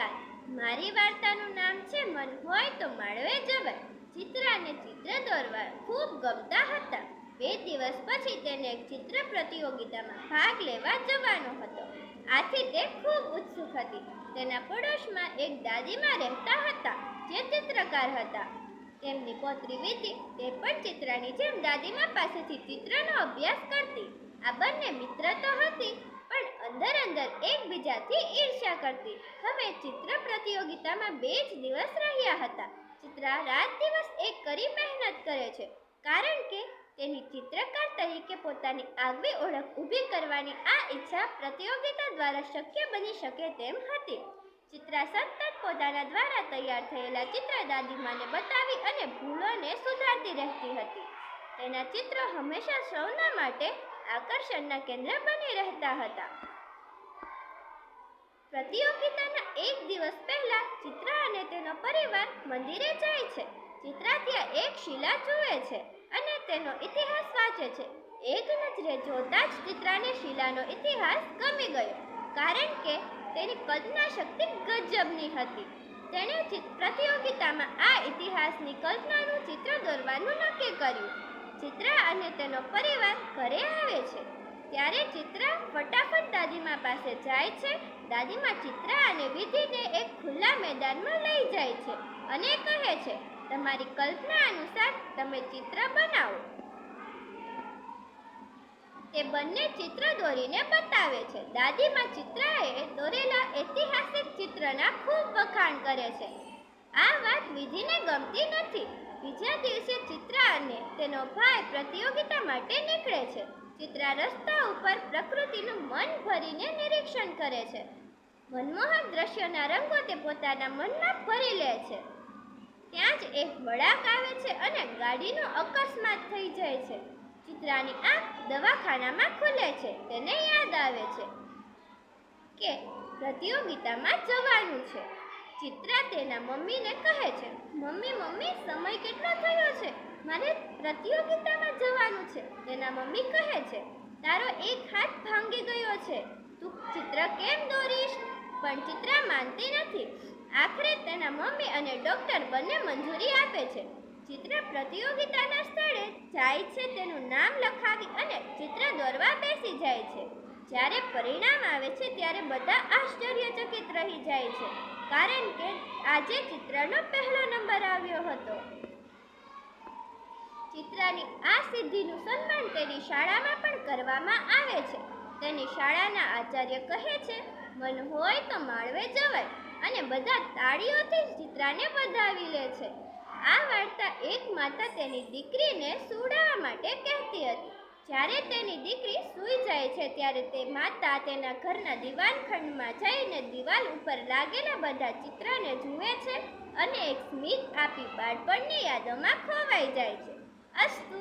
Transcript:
નમસ્કાર મારી વાર્તાનું નામ છે મન હોય તો માળવે જવાય ચિત્રાને ચિત્ર દોરવા ખૂબ ગમતા હતા. બે દિવસ પછી તેને એક ચિત્ર પ્રતિયોગિતામાં ભાગ લેવા જવાનો હતો. આથી તે ખૂબ ઉત્સુક હતી. તેના પડોશમાં એક દાદીમાં રહેતા હતા, જે ચિત્રકાર હતા. તેમની પૌત્રી વિધિ તે પણ ચિત્રાની જેમ દાદીમા પાસેથી ચિત્રનો અભ્યાસ કરતી. આ બંને મિત્ર તો હતી અંદર અંદર એકબીજાથી ઈર્ષ્યા કરતી. હવે ચિત્ર પ્રતિયોગિતામાં બે જ દિવસ રહ્યા હતા. ચિત્રા રાત દિવસ એક કરી મહેનત કરે છે. કારણ કે તેની ચિત્રકાર તરીકે પોતાની આગવી ઓળખ ઊભી કરવાની આ ઈચ્છા પ્રતિયોગિતા દ્વારા શક્ય બની શકે તેમ હતી. ચિત્રા સતત પોતાના દ્વારા તૈયાર થયેલા ચિત્ર દાદીમાને બતાવી અને ભૂલોને સુધારતી રહેતી હતી. તેના ચિત્રો હંમેશા સૌના માટે આકર્ષણના કેન્દ્ર બની રહેતા હતા. પ્રતિયોગિતાના એક દિવસ પહેલા ચિત્રા અને તેનો પરિવાર મંદિરે જાય છે. ચિત્રા ત્યાં એક શિલા જુએ છે અને તેનો ઇતિહાસ વાંચે છે. એક નજરે જોતા જ ચિત્રાને શિલાનો ઇતિહાસ ગમી ગયો, કારણ કે તેની કલ્પના શક્તિ ગજબની હતી. તેણે પ્રતિયોગિતામાં આ ઇતિહાસની કલ્પનાનું ચિત્ર દોરવાનું નક્કી કર્યું. ચિત્રા અને તેનો પરિવાર ઘરે આવે છે. ત્યારે ચિત્રા ફટાફટ દાદીમા પાસે જાય છે. દાદીમા ચિત્રા અને વિધિને એક ખુલ્લા મેદાનમાં લઈ જાય છે અને કહે છે, તમારી કલ્પના અનુસાર તમે ચિત્ર બનાવો. તે બંને ચિત્ર દોરીને બતાવે છે. દાદીમા ચિત્રાએ દોરેલા ઐતિહાસિક ચિત્રના ખૂબ વખાણ કરે છે. આ વાત વિધિને ગમતી નથી. બીજા દિવસે ચિત્રા અને તેનો ભાઈ પ્રતિયોગિતા માટે નીકળે છે. ચિત્રા રસ્તા ઉપર પ્રકૃતિનું મન ભરીને નિરીક્ષણ કરે છે. મનમોહક દ્રશ્યોના રંગો તે પોતાના મનમાં ભરી લે છે. ત્યાં જ એક વળાંક આવે છે અને ગાડીનો અકસ્માત થઈ જાય છે. ચિત્રાની આંખ દવાખાનામાં ખુલે છે, તેને યાદ આવે છે કે પ્રતિયોગિતામાં જવાનું છે. ચિત્રા તેના મમ્મીને કહે છે, મમ્મી મમ્મી, સમય કેટલો થયો છે મારે પ્રતિયોગિતામાં જવાનું છે. તેના મમ્મી કહે છે, તારો એક હાથ ભાંગી ગયો છે. તું ચિત્ર કેમ દોરીશ? પણ ચિત્ર માનતી નથી. આખરે તેના મમ્મી અને ડોક્ટર બંને મંજૂરી આપે છે. ચિત્ર પ્રતિયોગિતાના સ્થળે જાય છે તેનું નામ લખાવી અને ચિત્ર દોરવા બેસી જાય છે. જ્યારે પરિણામ આવે છે ત્યારે બધા આશ્ચર્યચકિત રહી જાય છે. કારણ કે આજે ચિત્રનો પહેલો નંબર આવ્યો હતો. ચિત્રાની આ સિદ્ધિનું સન્માન તેની શાળામાં પણ કરવામાં આવે છે. તેની શાળાના આચાર્ય કહે છે, મન હોય તો માળવે જવાય અને બધા તાળીઓથી ચિત્રાને વધાવી લે છે. આ વાર્તા એક માતા તેની દીકરીને સુવડાવવા માટે કહેતી હતી. જ્યારે તેની દીકરી સૂઈ જાય છે, ત્યારે તે માતા તેના ઘરના દીવાનખંડમાં જઈને દિવાલ ઉપર લાગેલા બધા ચિત્રને જુએ છે અને એક સ્મિત આપી બાળપણની યાદોમાં ખોવાઈ જાય છે. अस्तु